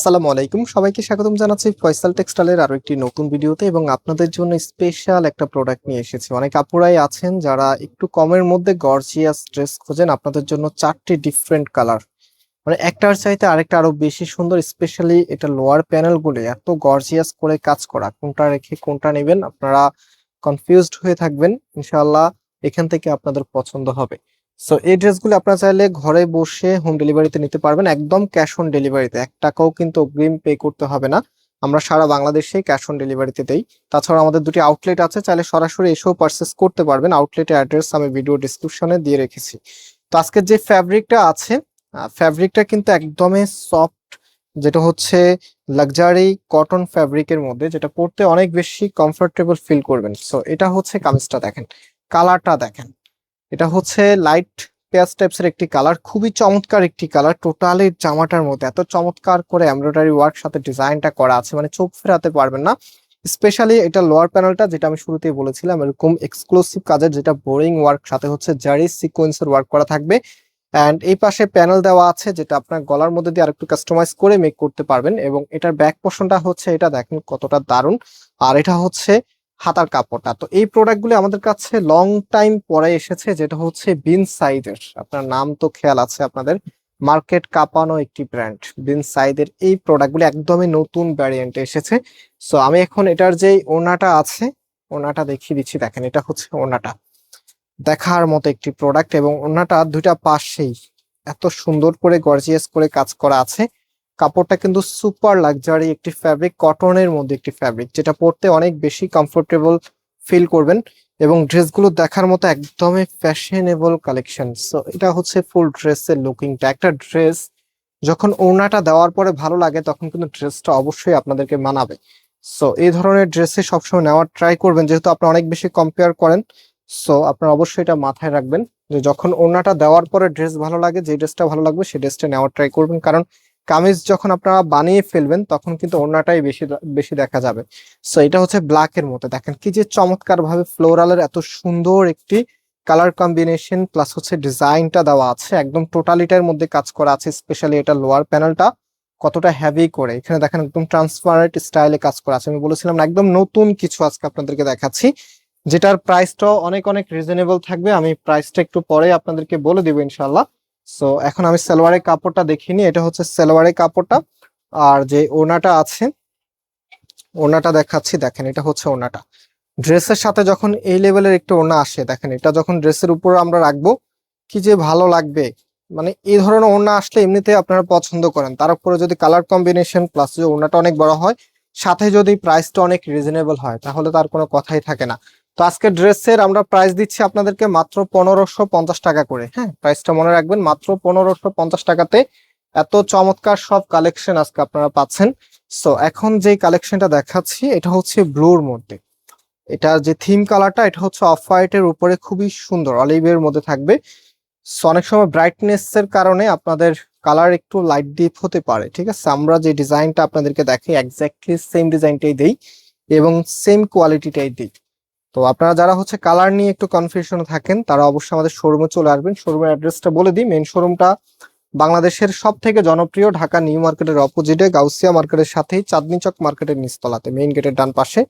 আসসালামু আলাইকুম। সবাইকে স্বাগতম জানাচ্ছি ফয়সাল টেক্সটাইলের আরও একটি নতুন ভিডিওতে এবং আপনাদের জন্য স্পেশাল একটা প্রোডাক্ট নিয়ে এসেছি। অনেক আপুরাই আছেন যারা একটু কমের মধ্যে গর্জিয়াস ড্রেস খোঁজেন। আপনাদের জন্য চারটি ডিফারেন্ট কালার মানে একটার চাইতে আরেকটা আরও বেশি সুন্দর স্পেশালি এটা লোয়ার প্যানেলগুলো, এত গর্জিয়াস করে কাজ করা। কোনটা রেখে কোনটা নেবেন, আপনারা কনফিউজড হয়ে থাকবেন। ইনশাআল্লাহ এখান থেকে আপনাদের পছন্দ হবে। সো এই ড্রেসগুলো আপনারা চাইলে ঘরে বসে হোম ডেলিভারিতে নিতে পারবেন, একদম ক্যাশ অন ডেলিভারিতে এক টাকাও কিন্তু অগ্রিম পে করতে হবে না। আমরা সারা বাংলাদেশেই ক্যাশ অন ডেলিভারিতে দেই। তাছাড়া আমাদের দুটি আউটলেট আছে, চাইলে সরাসরি এসেও পারচেস করতে পারবেন। আউটলেটের অ্যাড্রেস আমি ভিডিও ডিসক্রিপশনে দিয়ে রেখেছি। তো আজকের যে ফ্যাব্রিকটা আছে ফ্যাব্রিকটা কিন্তু একদমই সফট যেটা হচ্ছে লাক্সারি কটন ফ্যাব্রিকের মধ্যে, যেটা পরতে অনেক বেশি কমফোর্টেবল ফিল করবেন। সো এটা হচ্ছে কামিজটা দেখেন। কালারটা দেখেন। এটা হচ্ছে লাইট পেঁয়াজ টাইপসের একটি কালার খুবই চমৎকার একটি কালার টোটালি জামাটার মধ্যে এত চমৎকার করে এমব্রয়ডারি ওয়ার্ক সাথে ডিজাইনটা করা আছে মানে চোখ ফেরাতে পারবেন না। স্পেশালি এটা লোয়ার প্যানেলটা যেটা আমি শুরুতেই বলেছিলাম, এরকম এক্সক্লুসিভ কাজের যেটা বোরিং ওয়ার্ক সাথে হচ্ছে জারি সিকোয়েন্সের ওয়ার্ক করা থাকবে। অ্যান্ড এই পাশে প্যানেল দেওয়া আছে, যেটা আপনার গলার মধ্যে দিয়ে আরেকটু কাস্টমাইজ করে মেক করতে পারবেন। এবং এটার ব্যাক পোর্শনটা হচ্ছে, এটা দেখেন কতটা দারুণ। আর এটা হচ্ছে হাতার কাপড়টা। তো এই প্রোডাক্টগুলো আমাদের কাছে লং টাইম পরে এসেছে, যেটা হচ্ছে বিন সাইজের আপনার নাম তো খেয়াল আছে আপনাদের। মার্কেট কাঁপানো একটি ব্র্যান্ড বিন সাইদের এই প্রোডাক্টগুলো একদমই নতুন ভ্যারিয়েন্টে এসেছে। সো আমি এখন এটার যে ওনাটা আছে ওনাটা দেখিয়ে দিচ্ছি। দেখেন, এটা হচ্ছে ওনাটা দেখার মতো একটি প্রোডাক্ট এবং ওনাটা দুইটা পাশেই এত সুন্দর করে গর্জিয়াস করে কাজ করা আছে। কাপড়টা কিন্তু সুপার লাক্সারি একটি ফ্যাব্রিক কটনের মধ্যে একটি ফ্যাব্রিক যেটা পরতে অনেক বেশি কমফোর্টেবল ফিল করবেন এবং ড্রেসগুলো দেখার মতো একদমই ফ্যাশনেবল কালেকশন সো এটা হচ্ছে ফুল ড্রেসের লুকিংটা একটা ড্রেস যখন ওড়নাটা দেওয়ার পরে ভালো লাগে, তখন কিন্তু ড্রেসটা অবশ্যই আপনাদেরকে মানাবে। সো এই ধরনের ড্রেসে সবসময় নেওয়ার ট্রাই করবেন, যেহেতু আপনারা অনেক বেশি কম্পেয়ার করেন। সো আপনারা অবশ্যই এটা মাথায় রাখবেন যে যখন ওড়নাটা দেওয়ার পরে ড্রেস ভালো লাগে, যে ড্রেসটা ভালো লাগবে সেই ড্রেসটা নেওয়ার ট্রাই করবেন। কারণ কামিজ যখন আপনারা বানিয়ে ফেলবেন, তখন কিন্তু ওড়নাটাই বেশি বেশি দেখা যাবে। সো এটা হচ্ছে ব্ল্যাক এর মধ্যে দেখেন কি যে চমৎকার ভাবে ফ্লোরালের এত সুন্দর একটি কালার কম্বিনেশন প্লাস হচ্ছে ডিজাইনটা দেওয়া আছে। একদম টোটালিটার মধ্যে কাজ করা আছে স্পেশালি এটা লোয়ার প্যানেলটা কতটা হেভি করে। এখানে দেখেন একদম ট্রান্সপারেন্ট স্টাইলে কাজ করা আছে। আমি বলেছিলাম একদম নতুন কিছু আজকে আপনাদেরকে দেখাচ্ছি, যেটার প্রাইসটাও অনেক অনেক রিজনেবল থাকবে। আমি প্রাইসটা একটু পরে আপনাদেরকে বলে দিব ইনশাল্লাহ সো এখন আমি সালোয়ারের কাপড়টা দেখিনি এটা হচ্ছে সালোয়ারের কাপড়টা। আর যে ওনাটা আছে ওনাটা দেখাচ্ছি। দেখেন, এটা হচ্ছে ওনাটা ড্রেসের সাথে যখন এই লেভেলের একটু ওনা আসে, দেখেন, এটা যখন ড্রেসের উপর আমরা রাখব, কি যে ভালো লাগবে। মানে এই ধরনের ওনা আসলে এমনিতে আপনারা পছন্দ করেন। তার উপরে যদি কালার কম্বিনেশন প্লাস যদি ওনাটা অনেক বড় হয়, সাথে যদি প্রাইসটা অনেক রিজনেবল হয়, তাহলে তার কোনো কথাই থাকে না। তো আজকে ড্রেসের আমরা প্রাইস দিচ্ছি আপনাদেরকে মাত্র পনেরোশো পঞ্চাশ টাকা করে। হ্যাঁ প্রাইসটা মনে রাখবেন, মাত্র পনেরোশো পঞ্চাশ টাকাতে এত চমৎকার সব কালেকশন আজকে আপনারা পাচ্ছেন। সো এখন যে কালেকশনটা দেখাচ্ছি, এটা হচ্ছে ব্লুর মধ্যে। এটা যে থিম কালারটা এটা হচ্ছে অফ হোয়াইটের উপরে খুবই সুন্দর অলিভের মধ্যে থাকবে। সো অনেক সময় ব্রাইটনেস এর কারণে আপনাদের কালার একটু লাইট ডিপ হতে পারে, ঠিক আছে? আমরা যে ডিজাইনটা আপনাদেরকে দেখাই এক্স্যাক্টলি সেম ডিজাইনটাই দেই এবং সেম কোয়ালিটিটাই দিই। তো আপনারা যারা হচ্ছে কালার নিয়ে একটু কনফিউশন থাকেন, তারা অবশ্যই আমাদের শোরুমে চলে আসবেন। শোরুমের অ্যাড্রেসটা বলে দিই। মেন শোরুমটা বাংলাদেশের সব থেকে জনপ্রিয় ঢাকা নিউ মার্কেটের অপোজিটে গাউসিয়া মার্কেটের সাথেই চাঁদনি চক মার্কেটের নিচতলাতে মেইন গেটের ডান পাশে।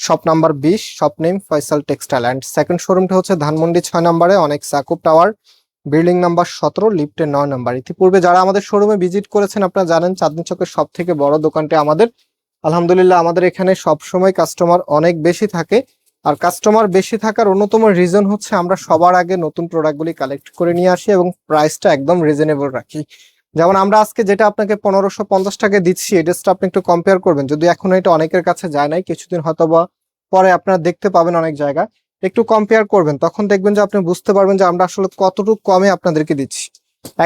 শপ নাম্বার বিশ shop name Faisal textile and second শোরুমটা হচ্ছে ধানমন্ডি ছয় নম্বরে, অনেক সাকুব টাওয়ার বিল্ডিং নাম্বার সতেরো লিফটের নয় নাম্বার। ইতিপূর্বে যারা আমাদের শোরুমে ভিজিট করেছেন, আপনারা জানেন চাঁদনি চকের সব থেকে বড় দোকানটি আমাদের। আলহামদুলিল্লাহ, আমাদের এখানে সব সময় কাস্টমার অনেক বেশি থাকে। আর কাস্টমার বেশি থাকার অন্যতম রিজন হচ্ছে আমরা সবার আগে নতুন প্রোডাক্টগুলি কালেক্ট করে নিয়ে আসি এবং প্রাইসটা একদম রিজনেবল রাখি। যেমন আমরা আজকে যেটা আপনাকে পনেরোশো পঞ্চাশ টাকা দিচ্ছি, এই ড্রেসটা আপনি একটু কম্পেয়ার করবেন। যদি এখন এটা অনেকের কাছে যায় নাই, কিছুদিন হয়তো বা পরে আপনারা দেখতে পাবেন অনেক জায়গা একটু কম্পেয়ার করবেন, তখন দেখবেন যে আপনি বুঝতে পারবেন যে আমরা আসলে কতটুকু কমে আপনাদেরকে দিচ্ছি।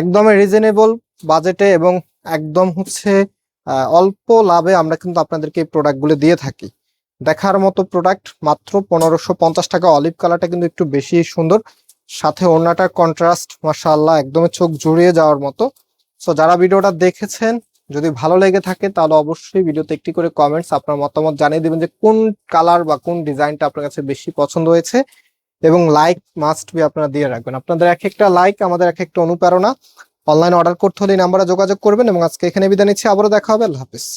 একদমই রিজনেবল বাজেটে এবং একদম হচ্ছে অল্প লাভে আমরা কিন্তু আপনাদেরকে এই প্রোডাক্টগুলো দিয়ে থাকি। দেখার মতো প্রোডাক্ট মাত্র পনেরোশো পঞ্চাশ টাকা। অলিভ কালারটা কিন্তু একটু বেশি সুন্দর। সাথে ওড়নাটার কন্ট্রাস্ট মাশাআল্লাহ, একদমই চোখ জুড়িয়ে যাওয়ার মতো। সো যারা ভিডিওটা দেখেছেন, যদি ভালো লেগে থাকে, তাহলে অবশ্যই ভিডিওতে একটি করে কমেন্টস আপনার মতামত জানিয়ে দিবেন যে কোন কালার বা কোন ডিজাইনটা আপনার কাছে বেশি পছন্দ হয়েছে। এবং লাইক মাস্ট বি আপনারা দিয়ে রাখবেন। আপনাদের এক একটা লাইক আমাদের এক একটা অনুপ্রেরণা। অনলাইন অর্ডার করতে হলে নাম্বারে যোগাযোগ করবেন। এবং আজকে এখানে বিদায় নিচ্ছি। আবারও দেখা হবে। আল্লাহ হাফিজ।